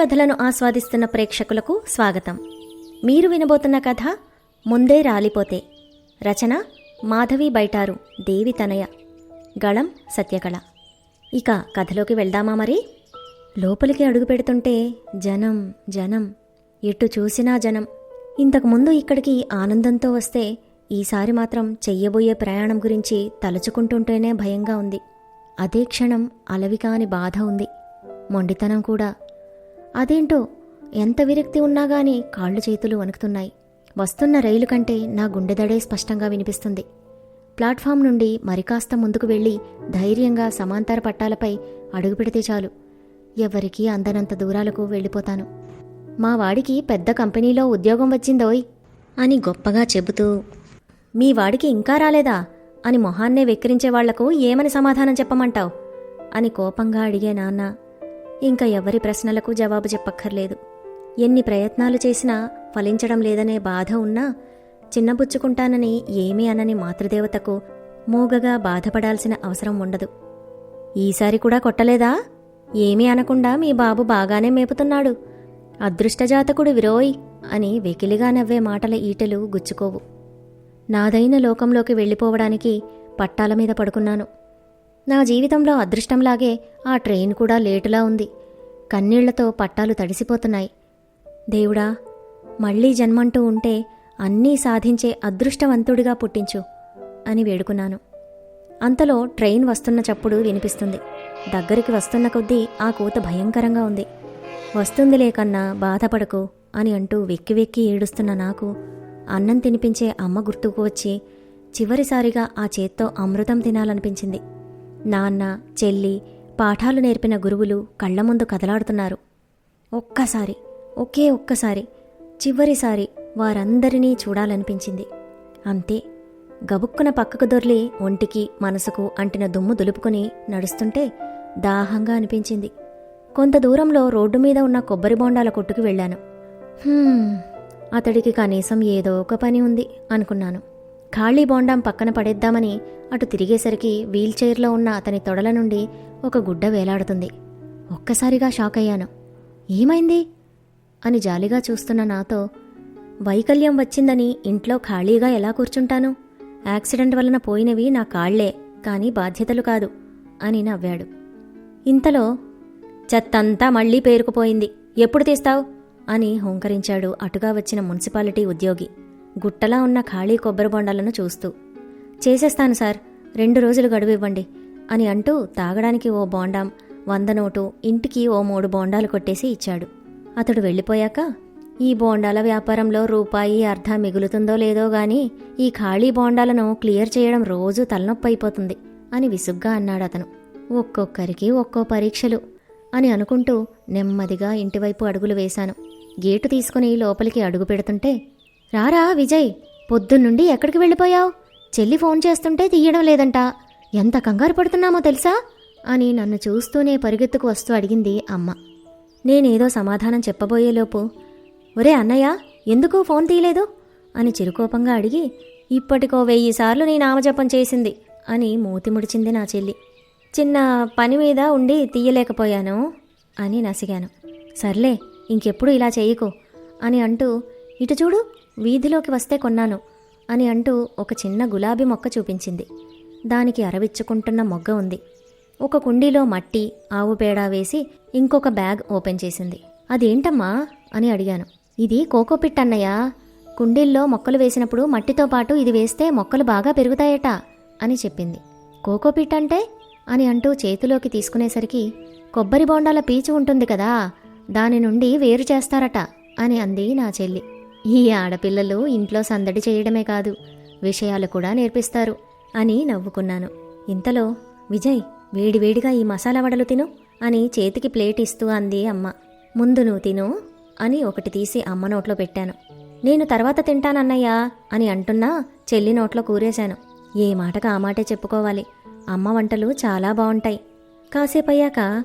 కథలను ఆస్వాదిస్తున్న ప్రేక్షకులకు స్వాగతం. మీరు వినబోతున్న కథ ముందే రాలిపోతే. రచన మాధవి బైటారు దేవి తనయ. గళం సత్యకళ. ఇక కథలోకి వెళ్దామా మరి? లోపలికి అడుగు పెడుతుంటే జనం జనం. ఎటు చూసినా జనం. ఇంతకుముందు ఇక్కడికి ఆనందంతో వస్తే ఈసారి మాత్రం చెయ్యబోయే ప్రయాణం గురించి తలుచుకుంటుంటేనే భయంగా ఉంది. అదే క్షణం అలవికాని బాధ ఉంది. మొండితనం కూడా అదేంటో? ఎంత విరక్తి ఉన్నా గాని కాళ్ళు చేతులు వణుకుతున్నాయి. వస్తున్న రైలు కంటే నా గుండెదడే స్పష్టంగా వినిపిస్తుంది. ప్లాట్ఫామ్ నుండి మరికాస్త ముందుకు వెళ్ళి ధైర్యంగా సమాంతర పట్టాలపై అడుగుపెడితే చాలు. ఎవరికీ అందనంత దూరాలకు వెళ్ళిపోతాను. మా వాడికి పెద్ద కంపెనీలో ఉద్యోగం వచ్చిందోయ్ అని గొప్పగా చెబుతూ మీ వాడికి ఇంకా రాలేదా? అని మొహాన్నే వెక్కిరించే వాళ్ళకు ఏమని సమాధానం చెప్పమంటావు? అని కోపంగా అడిగే నాన్న ఇంకా ఎవరి ప్రశ్నలకు జవాబు చెప్పక్కర్లేదు. ఎన్ని ప్రయత్నాలు చేసినా ఫలించడం లేదనే బాధ ఉన్నా చిన్నబుచ్చుకుంటానని ఏమీ అనని మాతృదేవతకు మూగగా బాధపడాల్సిన అవసరం ఉండదు. ఈసారి కూడా కొట్టలేదా? ఏమీ అనకుండా మీ బాబు బాగానే మేపుతున్నాడు. అదృష్టజాతకుడు విరోయ్ అని వెకిలిగా నవ్వే మాటల ఈటెలు గుచ్చుకోవు. నాదైన లోకంలోకి వెళ్ళిపోవడానికి పట్టాల మీద పడుకున్నాను. నా జీవితంలో అదృష్టంలాగే ఆ ట్రైన్ కూడా లేటులా ఉంది. కన్నీళ్ళతో పట్టాలు తడిసిపోతున్నాయి. దేవుడా మళ్ళీ జన్మంటూ ఉంటే అన్నీ సాధించే అదృష్టవంతుడిగా పుట్టించు అని వేడుకున్నాను. అంతలో ట్రైన్ వస్తున్న చప్పుడు వినిపిస్తుంది. దగ్గరికి వస్తున్న కొద్దీ ఆ కూత భయంకరంగా ఉంది. వస్తుందిలే కన్నా బాధపడకు అని అంటూ వెక్కి వెక్కి ఏడుస్తున్న నాకు అన్నం తినిపించే అమ్మ గుర్తుకు వచ్చి చివరిసారిగా ఆ చేత్తో అమృతం తినాలనిపించింది. నాన్న చెల్లి పాఠాలు నేర్పిన గురువులు కళ్ళ ముందు కదలాడుతున్నారు. ఒక్కసారి ఒకే ఒక్కసారి చివరిసారి వారందరినీ చూడాలనిపించింది. అంతే గబుక్కున పక్కకు దొర్లి ఒంటికి మనసుకు అంటిన దుమ్ము దులుపుకుని నడుస్తుంటే దాహంగా అనిపించింది. కొంత దూరంలో రోడ్డు మీద ఉన్న కొబ్బరి బొండాల కొట్టుకు వెళ్ళాను. అతడికి కనీసం ఏదో ఒక పని ఉంది అనుకున్నాను. ఖాళీ బోండాం పక్కన పడేద్దామని అటు తిరిగేసరికి వీల్చైర్లో ఉన్న అతని తొడల నుండి ఒక గుడ్డ వేలాడుతుంది. ఒక్కసారిగా షాక్ అయ్యాను ఏమైంది? అని జాలిగా చూస్తున్న నాతో వైకల్యం వచ్చిందని ఇంట్లో ఖాళీగా ఎలా కూర్చుంటాను? యాక్సిడెంట్ వలన పోయినవి నా కాళ్ళే కానీ బాధ్యతలు కాదు అని నవ్వాడు. ఇంతలో చెత్తంతా మళ్ళీ పేరుకుపోయింది. ఎప్పుడు తీస్తావు? అని హుంకరించాడు అటుగా వచ్చిన మున్సిపాలిటీ ఉద్యోగి. గుట్టలా ఉన్న ఖాళీ కొబ్బరి బొండాలను చూస్తూ చేసేస్తాను సార్ రెండు రోజులు గడువు ఇవ్వండి అని అంటూ తాగడానికి ఓ బోండాం వంద నోటు ఇంటికి ఓ మూడు బోండాలు కొట్టేసి ఇచ్చాడు. అతడు వెళ్ళిపోయాక ఈ బోండాల వ్యాపారంలో రూపాయి అర్ధ మిగులుతుందో లేదో గాని ఈ ఖాళీ బోండాలను క్లియర్ చేయడం రోజూ తలనొప్పి అయిపోతుంది అని విసుగ్గా అన్నాడు అతను. ఒక్కొక్కరికి ఒక్కో పరీక్షలు అని అనుకుంటూ నెమ్మదిగా ఇంటివైపు అడుగులు వేశాను. గేటు తీసుకుని లోపలికి అడుగు పెడుతుంటే రారా విజయ్ పొద్దున్నుండి ఎక్కడికి వెళ్ళిపోయావు? చెల్లి ఫోన్ చేస్తుంటే తీయడం లేదంట. ఎంత కంగారు పడుతున్నామో తెలుసా? అని నన్ను చూస్తూనే పరిగెత్తుకు వస్తూ అడిగింది అమ్మ. నేనేదో సమాధానం చెప్పబోయేలోపు ఒరే అన్నయ్య ఎందుకు ఫోన్ తీయలేదు? అని చిరుకోపంగా అడిగి ఇప్పటికో వెయ్యి సార్లు నీ నామజపం చేసింది అని మూతి ముడిచింది నా చెల్లి. చిన్న పని మీద ఉండి తీయలేకపోయాను అని నసిగాను. సర్లే ఇంకెప్పుడు ఇలా చేయకు అని అంటూ ఇటు చూడు వీధిలోకి వస్తే కొన్నాను అని అంటూ ఒక చిన్న గులాబీ మొక్క చూపించింది. దానికి అరవిచ్చుకుంటున్న మొగ్గ ఉంది. ఒక కుండీలో మట్టి ఆవు పేడ వేసి ఇంకొక బ్యాగ్ ఓపెన్ చేసింది. అదేంటమ్మా? అని అడిగాను. ఇది కోకోపిట్ అన్నయ్య. కుండీల్లో మొక్కలు వేసినప్పుడు మట్టితో పాటు ఇది వేస్తే మొక్కలు బాగా పెరుగుతాయట అని చెప్పింది. కోకోపిట్ అంటే? అని అంటూ చేతిలోకి తీసుకునేసరికి కొబ్బరి బోండాల పీచు ఉంటుంది కదా దాని నుండి వేరు చేస్తారట అని అంది నా చెల్లి. ఈ ఆడపిల్లలు ఇంట్లో సందడి చేయడమే కాదు విషయాలు కూడా నేర్పిస్తారు అని నవ్వుకున్నాను. ఇంతలో విజయ్ వేడివేడిగా ఈ మసాలా వడలు తిను అని చేతికి ప్లేట్ ఇస్తూ అంది అమ్మ. ముందు నువ్వు తిను అని ఒకటి తీసి అమ్మ నోట్లో పెట్టాను. నేను తర్వాత తింటానన్నయ్యా అని అంటున్నా చెల్లి నోట్లో కూరేశాను. ఏ మాటకు ఆ మాటే చెప్పుకోవాలి. అమ్మ వంటలు చాలా బాగుంటాయి కాసేపయ్యాక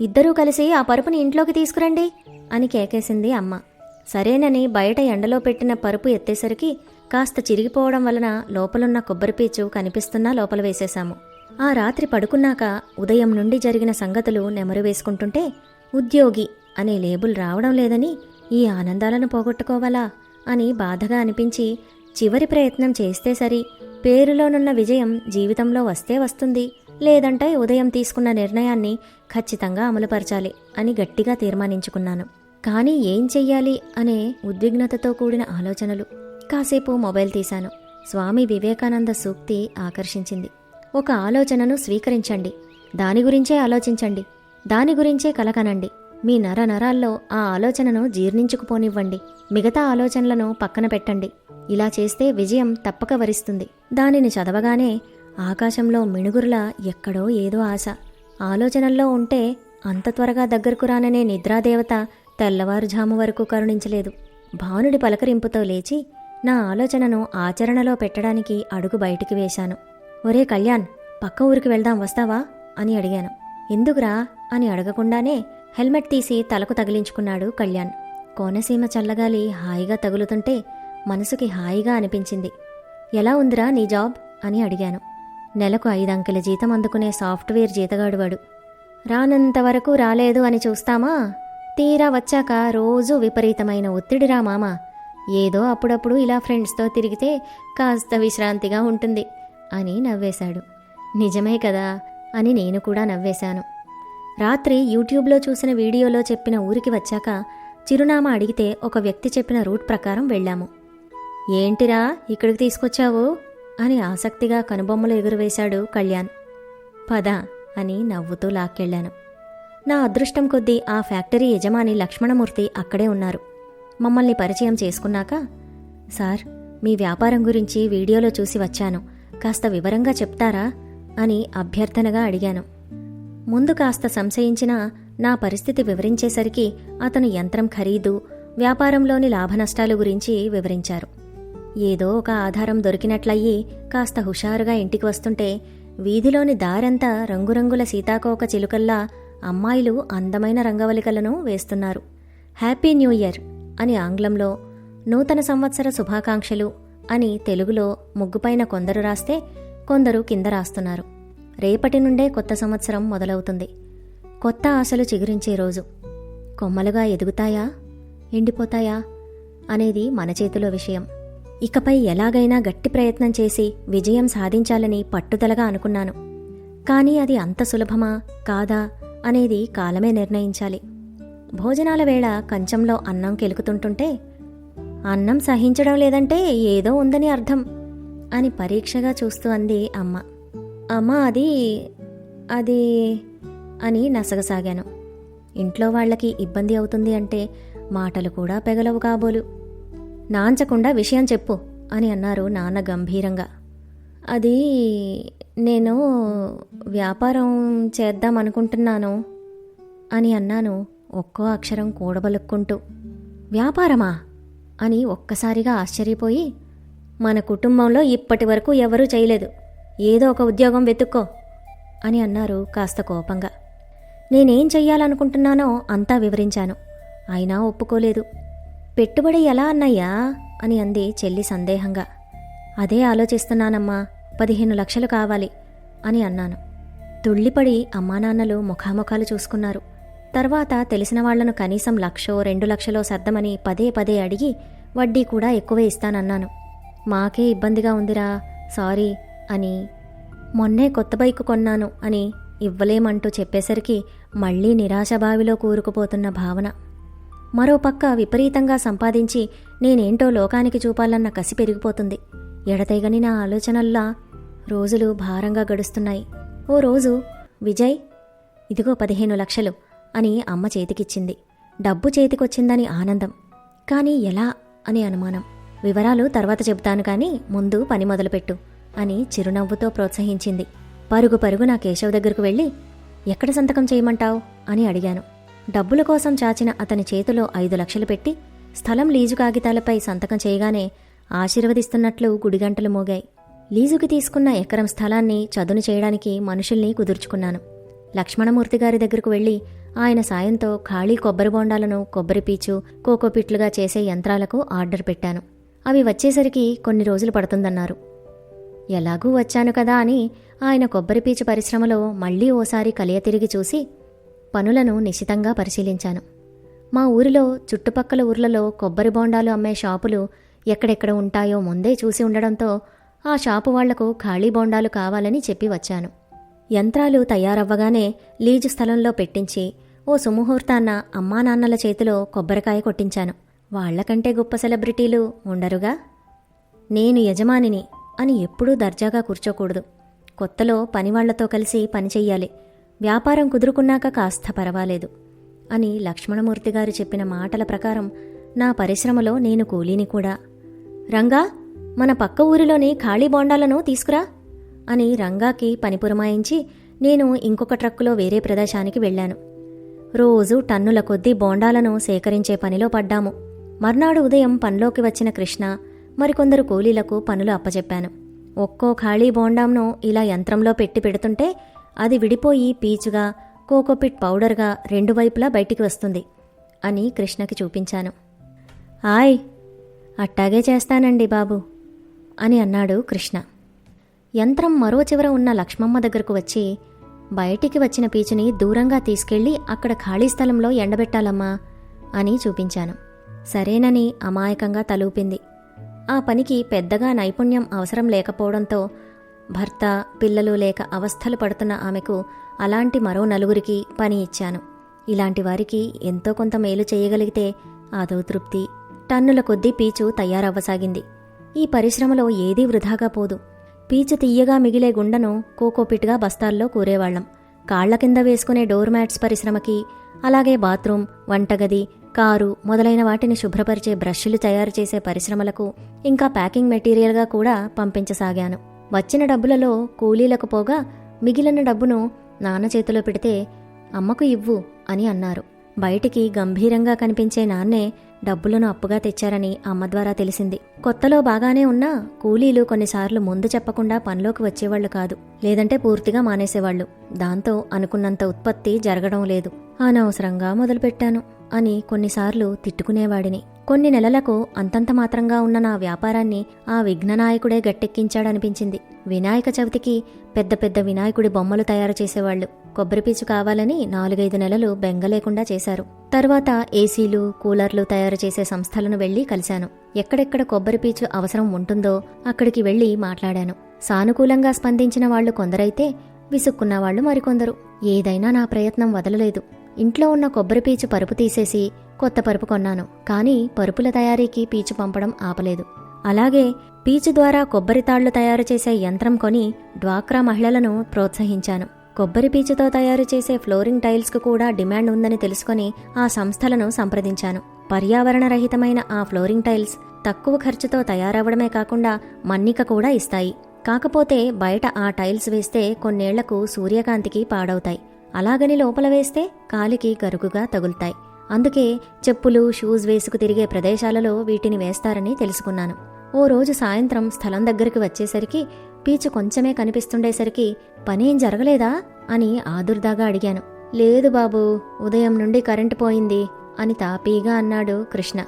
ఇద్దరూ కలిసి ఆ పరుపుని ఇంట్లోకి తీసుకురండి అని కేకేసింది అమ్మ. సరేనని బయట ఎండలో పెట్టిన పరుపు ఎత్తేసరికి కాస్త చిరిగిపోవడం వలన లోపలున్న కొబ్బరిపీచు కనిపిస్తున్నా లోపల వేసేశాము. ఆ రాత్రి పడుకున్నాక ఉదయం నుండి జరిగిన సంగతులు నెమరు వేసుకుంటుంటే ఉద్యోగి అనే లేబుల్ రావడం లేదని ఈ ఆనందాలను పోగొట్టుకోవాలా అని బాధగా అనిపించి చివరి ప్రయత్నం చేస్తే సరి పేరులోనున్న విజయం జీవితంలో వస్తే వస్తుంది లేదంటే ఉదయం తీసుకున్న నిర్ణయాన్ని ఖచ్చితంగా అమలుపరచాలి అని గట్టిగా తీర్మానించుకున్నాను. కానీ ఏం చెయ్యాలి అనే ఉద్విగ్నతతో కూడిన ఆలోచనలు. కాసేపు మొబైల్ తీశాను. స్వామి వివేకానంద సూక్తి ఆకర్షించింది. ఒక ఆలోచనను స్వీకరించండి. దాని గురించే ఆలోచించండి. దాని గురించే కలకనండి. మీ నర నరాల్లో ఆ ఆలోచనను జీర్ణించుకుపోనివ్వండి. మిగతా ఆలోచనలను పక్కన పెట్టండి. ఇలా చేస్తే విజయం తప్పక వరిస్తుంది. దానిని చదవగానే ఆకాశంలో మిణుగురులా ఎక్కడో ఏదో ఆశ. ఆలోచనల్లో ఉంటే అంత త్వరగా దగ్గరకు రాననే నిద్రాదేవత తెల్లవారుజాము వరకు కరుణించలేదు. భానుడి పలకరింపుతో లేచి నా ఆలోచనను ఆచరణలో పెట్టడానికి అడుగు బయటికి వేశాను. ఒరే కళ్యాణ్ పక్క ఊరికి వెళ్దాం వస్తావా? అని అడిగాను. ఎందుకురా? అని అడగకుండానే హెల్మెట్ తీసి తలకు తగిలించుకున్నాడు కళ్యాణ్. కోనసీమ చల్లగాలి హాయిగా తగులుతుంటే మనసుకి హాయిగా అనిపించింది. ఎలా ఉందిరా నీ జాబ్? అని అడిగాను. నెలకు ఐదంకెల జీతం అందుకునే సాఫ్ట్వేర్ జీతగాడువాడు రానంత వరకు రాలేదు అని చూస్తామా? తీరా వచ్చాక రోజు విపరీతమైన ఒత్తిడిరా మామ. ఏదో అప్పుడప్పుడు ఇలా ఫ్రెండ్స్తో తిరిగితే కాస్త విశ్రాంతిగా ఉంటుంది అని నవ్వేశాడు. నిజమే కదా అని నేను కూడా నవ్వేశాను. రాత్రి యూట్యూబ్లో చూసిన వీడియోలో చెప్పిన ఊరికి వచ్చాక చిరునామా అడిగితే ఒక వ్యక్తి చెప్పిన రూట్ ప్రకారం వెళ్ళాము. ఏంటిరా ఇక్కడికి తీసుకొచ్చావు? అని ఆసక్తిగా కనుబొమ్మలు ఎగురువేశాడు కళ్యాణ్. పద అని నవ్వుతూ లాక్కెళ్ళాను. నా అదృష్టం కొద్దీ ఆ ఫ్యాక్టరీ యజమాని లక్ష్మణమూర్తి అక్కడే ఉన్నారు. మమ్మల్ని పరిచయం చేసుకున్నాక సార్ మీ వ్యాపారం గురించి వీడియోలో చూసి వచ్చాను. కాస్త వివరంగా చెప్తారా? అని అభ్యర్థనగా అడిగాను. ముందు కాస్త సంశయించినా నా పరిస్థితి వివరించేసరికి అతను యంత్రం ఖరీదు వ్యాపారంలోని లాభనష్టాలు గురించి వివరించారు. ఏదో ఒక ఆధారం దొరికినట్లయి కాస్త హుషారుగా ఇంటికి వస్తుంటే వీధిలోని దారంతా రంగురంగుల సీతాకోక చిలుకల్లా అమ్మాయిలు అందమైన రంగవలికలను వేస్తున్నారు. హ్యాపీ న్యూ ఇయర్ అని ఆంగ్లంలో నూతన సంవత్సర శుభాకాంక్షలు అని తెలుగులో ముగ్గుపైన కొందరు రాస్తే కొందరు కింద రాస్తున్నారు. రేపటి నుండే కొత్త సంవత్సరం మొదలవుతుంది. కొత్త ఆశలు చిగురించే రోజు. కొమ్మలుగా ఎదుగుతాయా? ఎండిపోతాయా? అనేది మన చేతిలో విషయం. ఇకపై ఎలాగైనా గట్టి ప్రయత్నం చేసి విజయం సాధించాలని పట్టుదలగా అనుకున్నాను. కానీ అది అంత సులభమా? కాదా? అనేది కాలమే నిర్ణయించాలి. భోజనాల వేళ కంచంలో అన్నం కెలుకుతుంటుంటే అన్నం సహించడం లేదంటే ఏదో ఉందని అర్థం అని పరీక్షగా చూస్తూ అంది అమ్మ. అమ్మ అది అది అని నసగసాగాను. ఇంట్లో వాళ్ళకి ఇబ్బంది అవుతుంది అంటే మాటలు కూడా పెగలవు కాబోలు. నాంచకుండా విషయం చెప్పు అని అన్నారు నాన్న గంభీరంగా. అది నేను వ్యాపారం చేద్దాం అనుకుంటున్నాను అని అన్నాను. ఒక్కో అక్షరం కూడబలుక్కుంటూ వ్యాపారమా? అని ఒక్కసారిగా ఆశ్చర్యపోయి మన కుటుంబంలో ఇప్పటి వరకు ఎవరూ చేయలేదు. ఏదో ఒక ఉద్యోగం వెతుక్కో అని అన్నారు కాస్త కోపంగా. నేనేం చెయ్యాలనుకుంటున్నానో అంతా వివరించాను. అయినా ఒప్పుకోలేదు. పెట్టుబడి ఎలా అన్నయ్యా? అని అంది చెల్లి సందేహంగా. అదే ఆలోచిస్తున్నానమ్మా. పదిహేను లక్షలు కావాలి అని అన్నాను. తుళ్ళిపడి అమ్మానాన్నలు ముఖాముఖాలు చూసుకున్నారు. తర్వాత తెలిసిన వాళ్ళను కనీసం లక్షో రెండు లక్షలో సర్దమని పదే పదే అడిగి వడ్డీ కూడా ఎక్కువే ఇస్తానన్నాను. మాకే ఇబ్బందిగా ఉందిరా సారీ అని మొన్నే కొత్త బైక్ కొన్నాను అని ఇవ్వలేమంటూ చెప్పేసరికి మళ్ళీ నిరాశబావిలో కూరుకుపోతున్న భావన. మరోపక్క విపరీతంగా సంపాదించి నేనేంటో లోకానికి చూపాలన్న కసి పెరిగిపోతుంది. ఎడతెగని నా ఆలోచనల్లా రోజులు భారంగా గడుస్తున్నాయి. ఓ రోజు విజయ్ ఇదిగో పదిహేను లక్షలు అని అమ్మ చేతికిచ్చింది. డబ్బు చేతికొచ్చిందని ఆనందం. కానీ ఎలా అని అనుమానం. వివరాలు తర్వాత చెబుతాను కానీ ముందు పని మొదలుపెట్టు అని చిరునవ్వుతో ప్రోత్సహించింది. పరుగు పరుగు నా కేశవ్ దగ్గరకు వెళ్ళి ఎక్కడ సంతకం చేయమంటావు? అని అడిగాను. డబ్బుల కోసం చాచిన అతని చేతిలో ఐదు లక్షలు పెట్టి స్థలం లీజు కాగితాలపై సంతకం చేయగానే ఆశీర్వదిస్తున్నట్లు గుడిగంటలు మోగాయి. లీజుకి తీసుకున్న ఎకరం స్థలాన్ని చదును చేయడానికి మనుషుల్ని కుదుర్చుకున్నాను. లక్ష్మణమూర్తి గారి దగ్గరకు వెళ్ళి ఆయన సాయంతో ఖాళీ కొబ్బరి బొండాలను కొబ్బరి పీచు కోకోపిట్లుగా చేసే యంత్రాలకు ఆర్డర్ పెట్టాను. అవి వచ్చేసరికి కొన్ని రోజులు పడుతుందన్నారు. ఎలాగూ వచ్చాను కదా అని ఆయన కొబ్బరి పీచు పరిశ్రమలో మళ్ళీ ఓసారి కలియ తిరిగి చూసి పనులను నిశితంగా పరిశీలించాను. మా ఊరిలో చుట్టుపక్కల ఊర్లలో కొబ్బరి బోండాలు అమ్మే షాపులు ఎక్కడెక్కడ ఉంటాయో ముందే చూసి ఉండడంతో ఆ షాపు వాళ్ళకు ఖాళీ బోండాలు కావాలని చెప్పి వచ్చాను. యంత్రాలు తయారవ్వగానే లీజు స్థలంలో పెట్టించి ఓ సుముహూర్తాన్న అమ్మా నాన్నల చేతిలో కొబ్బరికాయ కొట్టించాను. వాళ్ళకంటే గొప్ప సెలబ్రిటీలు ఉండరుగా? నేను యజమానిని అని ఎప్పుడూ దర్జాగా కూర్చోకూడదు. కొత్తలో పనివాళ్ళతో కలిసి పనిచెయ్యాలి వ్యాపారం కుదురుకున్నాక కాస్త పర్వాలేదు అని లక్ష్మణమూర్తి గారు చెప్పిన మాటల ప్రకారం నా పరిశ్రమలో నేను కూలీని కూడా. రంగా! మన పక్క ఊరిలోని ఖాళీ బోండాలను తీసుకురా అని రంగాకి పని పురమాయించి నేను ఇంకొక ట్రక్కులో వేరే ప్రదేశానికి వెళ్ళాను. రోజు టన్నుల కొద్దీ బోండాలను సేకరించే పనిలో పడ్డాము. మర్నాడు ఉదయం పనిలోకి వచ్చిన కృష్ణ మరికొందరు కూలీలకు పనులు అప్పచెప్పాను ఒక్కో ఖాళీ బోండాంను ఇలా యంత్రంలో పెట్టి పెడుతుంటే అది విడిపోయి పీచుగా కోకోపిట్ పౌడర్గా రెండు వైపులా బయటికి వస్తుంది అని కృష్ణకి చూపించాను. ఆయ్ అట్టాగే చేస్తానండి బాబు. అని అన్నాడు కృష్ణ. యంత్రం మరో చివర ఉన్న లక్ష్మమ్మ దగ్గరకు వచ్చి బయటికి వచ్చిన పీచుని దూరంగా తీసుకెళ్ళి అక్కడ ఖాళీ స్థలంలో ఎండబెట్టాలమ్మా అని చూపించాను. సరేనని అమాయకంగా తలూపింది. ఆ పనికి పెద్దగా నైపుణ్యం అవసరం లేకపోవడంతో భర్త పిల్లలు లేక అవస్థలు పడుతున్న ఆమెకు అలాంటి మరో నలుగురికి పని ఇచ్చాను. ఇలాంటి వారికి ఎంతో కొంత మేలు చేయగలిగితే అదో తృప్తి. టన్నుల కొద్దీ పీచు తయారవ్వసాగింది. ఈ పరిశ్రమలో ఏదీ వృధాగా పోదు. పీచు తీయగా మిగిలే గుండను కోకోపిట్గా బస్తాల్లో కూరేవాళ్ళం కాళ్ళ కింద వేసుకునే డోర్ మ్యాట్స్ పరిశ్రమకి అలాగే బాత్రూమ్ వంటగది కారు మొదలైన వాటిని శుభ్రపరిచే బ్రష్లు తయారు చేసే పరిశ్రమలకు ఇంకా ప్యాకింగ్ మెటీరియల్గా కూడా పంపించసాగాను. వచ్చిన డబ్బులలో కూలీలకు పోగా మిగిలిన డబ్బును నాన్న చేతిలో పెడితే అమ్మకు ఇవ్వు అని అన్నారు. బయటికి గంభీరంగా కనిపించే నాన్నే డబ్బులను అప్పుగా తెచ్చారని అమ్మ ద్వారా తెలిసింది. కొత్తలో బాగానే ఉన్నా కూలీలు కొన్నిసార్లు ముందు చెప్పకుండా పనిలోకి వచ్చేవాళ్ళు కాదు. లేదంటే పూర్తిగా మానేసేవాళ్ళు దాంతో అనుకున్నంత ఉత్పత్తి జరగడం లేదు. అనవసరంగా మొదలుపెట్టాను అని కొన్నిసార్లు తిట్టుకునేవాడిని. కొన్ని నెలలకు అంతంత మాత్రంగా ఉన్న నా వ్యాపారాన్ని ఆ విఘ్ననాయకుడే గట్టెక్కించాడనిపించింది. వినాయక చవితికి పెద్ద పెద్ద వినాయకుడి బొమ్మలు తయారు చేసేవాళ్ళు కొబ్బరిపీచు కావాలని నాలుగైదు నెలలు బెంగలేకుండా చేశారు. తర్వాత ఏసీలు కూలర్లు తయారు చేసే సంస్థలను వెళ్ళి కలిశాను. ఎక్కడెక్కడ కొబ్బరిపీచు అవసరం ఉంటుందో అక్కడికి వెళ్ళి మాట్లాడాను. సానుకూలంగా స్పందించిన వాళ్ళు కొందరైతే విసుక్కున్నవాళ్ళు మరికొందరు. ఏదైనా నా ప్రయత్నం వదలలేదు. ఇంట్లో ఉన్న కొబ్బరి పీచు పరుపు తీసేసి కొత్త పరుపు కొన్నాను కానీ పరుపుల తయారీకి పీచు పంపడం ఆపలేదు. అలాగే పీచు ద్వారా కొబ్బరి తాళ్ళు తయారు చేసే యంత్రం కొని డ్వాక్రా మహిళలను ప్రోత్సహించాను. కొబ్బరి పీచుతో తయారు చేసే ఫ్లోరింగ్ టైల్స్కు కూడా డిమాండ్ ఉందని తెలుసుకొని ఆ సంస్థలను సంప్రదించాను. పర్యావరణ రహితమైన ఆ ఫ్లోరింగ్ టైల్స్ తక్కువ ఖర్చుతో తయారవడమే కాకుండా మన్నిక కూడా ఇస్తాయి. కాకపోతే బయట ఆ టైల్స్ వేస్తే కొన్నేళ్ళకు సూర్యకాంతికి పాడవుతాయి. అలాగని లోపల వేస్తే కాలికి గరుకుగా తగులుతాయి. అందుకే చెప్పులు షూస్ వేసుకు తిరిగే ప్రదేశాలలో వీటిని వేస్తారని తెలుసుకున్నాను. ఓ రోజు సాయంత్రం స్థలం దగ్గరికి వచ్చేసరికి పీచు కొంచెమే కనిపిస్తుండేసరికి పనేం జరగలేదా అని ఆదుర్దాగా అడిగాను. లేదు బాబూ ఉదయం నుండి కరెంటు పోయింది అని తాపీగా అన్నాడు కృష్ణ.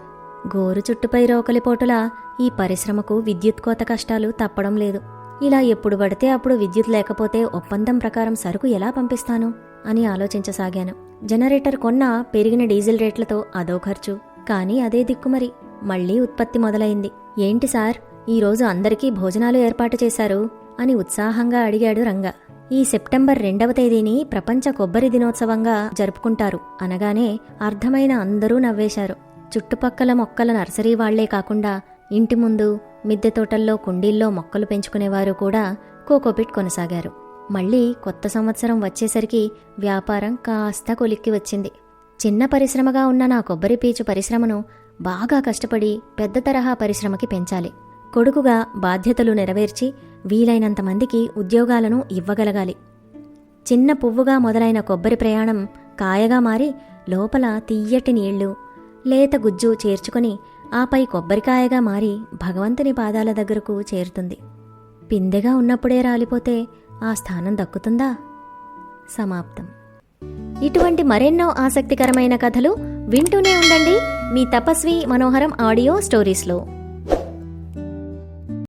గోరు చుట్టుపై రోకలిపోటులా ఈ పరిశ్రమకు విద్యుత్ కోత కష్టాలు తప్పడం లేదు. ఇలా ఎప్పుడు పడితే అప్పుడు విద్యుత్ లేకపోతే ఒప్పందం ప్రకారం సరుకు ఎలా పంపిస్తాను? అని ఆలోచించసాగాను. జనరేటర్ కొన్నా పెరిగిన డీజిల్ రేట్లతో అదో ఖర్చు. కానీ అదే దిక్కుమరి మళ్ళీ ఉత్పత్తి మొదలైంది. ఏంటి సార్? ఈరోజు అందరికీ భోజనాలు ఏర్పాటు చేశారు అని ఉత్సాహంగా అడిగాడు రంగ. ఈ సెప్టెంబర్ రెండవ తేదీని ప్రపంచ కొబ్బరి దినోత్సవంగా జరుపుకుంటారు అనగానే అర్థమైన అందరూ నవ్వేశారు. చుట్టుపక్కల మొక్కల నర్సరీ వాళ్ళే కాకుండా ఇంటి ముందు మిద్దె తోటల్లో కుండీల్లో మొక్కలు పెంచుకునేవారు కూడా కోకోపిట్ కొనసాగారు. మళ్ళీ కొత్త సంవత్సరం వచ్చేసరికి వ్యాపారం కాస్త కొలిక్కి వచ్చింది. చిన్న పరిశ్రమగా ఉన్న నా కొబ్బరి పీచు పరిశ్రమను బాగా కష్టపడి పెద్ద తరహా పరిశ్రమకి పెంచాలి. కొడుకుగా బాధ్యతలు నెరవేర్చి వీలైనంత మందికి ఉద్యోగాలను ఇవ్వగలగాలి. చిన్న పువ్వుగా మొదలైన కొబ్బరి ప్రయాణం కాయగా మారి లోపల తీయటి నీళ్ళు లేత గుజ్జు చేర్చుకొని ఆపై కొబ్బరికాయగా మారి భగవంతుని పాదాల దగ్గరకు చేరుతుంది. పిందెగా ఉన్నప్పుడే రాలిపోతే ఆ స్థానం దక్కుతుందా? సమాప్తం. ఇటువంటి మరెన్నో ఆసక్తికరమైన కథలు వింటూనే ఉండండి. మీ తపస్వి మనోహరం ఆడియో స్టోరీస్లో.